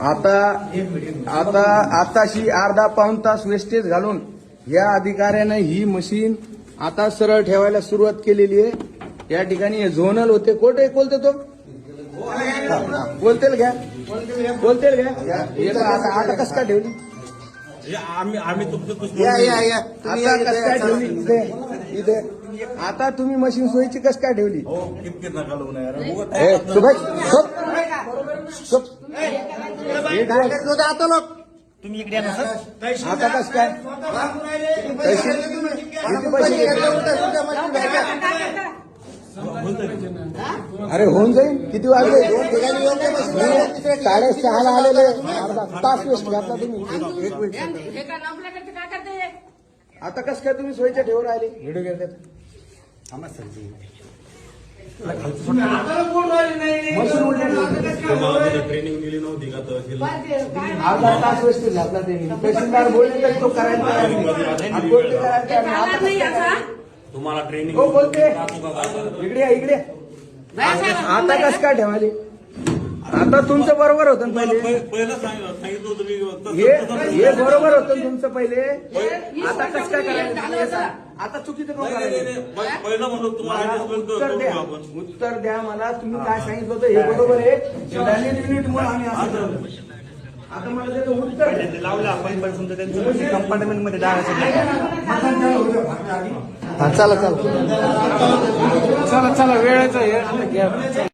आता आता आताशी अर्धा पाऊन तास वेस्टेज घालून या अधिकाऱ्यानं ही मशीन आता सरळ ठेवायला सुरुवात केलेली आहे. या ठिकाणी हे झोनल होते. कोठे बोलते तो. बोलतेल घ्या. बोलतेल घ्या. हे आता आता कस काय ठेवली? हे आम्ही आम्ही तुमचं या या या. आता कस काय ठेवली इथे इथे. आता तुम्ही मशीन सोयीची कस काय ठेवली? हे बोल. तुम्ही इकडे या ना सर. आता कस काय? पैसे किती पैसे घेतले? अरे होऊन जाईल किती वाजले? साडे सहाला आलेले. अर्धा तास वेस्ट घातला तुम्ही. एक मिनिट. हे का नंबल्याकडचे काय करते आता कस काय तुम्ही सोयीच्या ठेवून राहिले? व्हिडिओ घेतात ट्रेनिंग दिली नव्हती का अर्धा तास वेस्ट घातला त्यांनी तहसीलदार बोलले तर तो करायला तयार नाही. आणि बोलते करायला तयार नाही. आता तुम्हाला ट्रेनिंग हो बोलते. इकडे या, इकडे आता कस काय ठेवाले आता तुमचं बरोबर होतं ना पहिले. पहि- पहिलं सांग- सांगितलं होतं मी हे हे बरोबर होतं तुमचं पहिले. आता कसं काय करायचं. आता चुकीचं करायचं. पहिलं तुम्हाला मला उत्तर द्या. आपण. उत्तर द्या मला. तुम्ही काय सांगितलं होतं हे बरोबर आहे. युनिट मुळे आम्ही असं. आता मला त्याचं उत्तर द्या. लावलं आपण पण समजा त्यांचं कंपार्टमेंटमध्ये हा चला चला. चला चला वेळेचं हे घ्या. चला.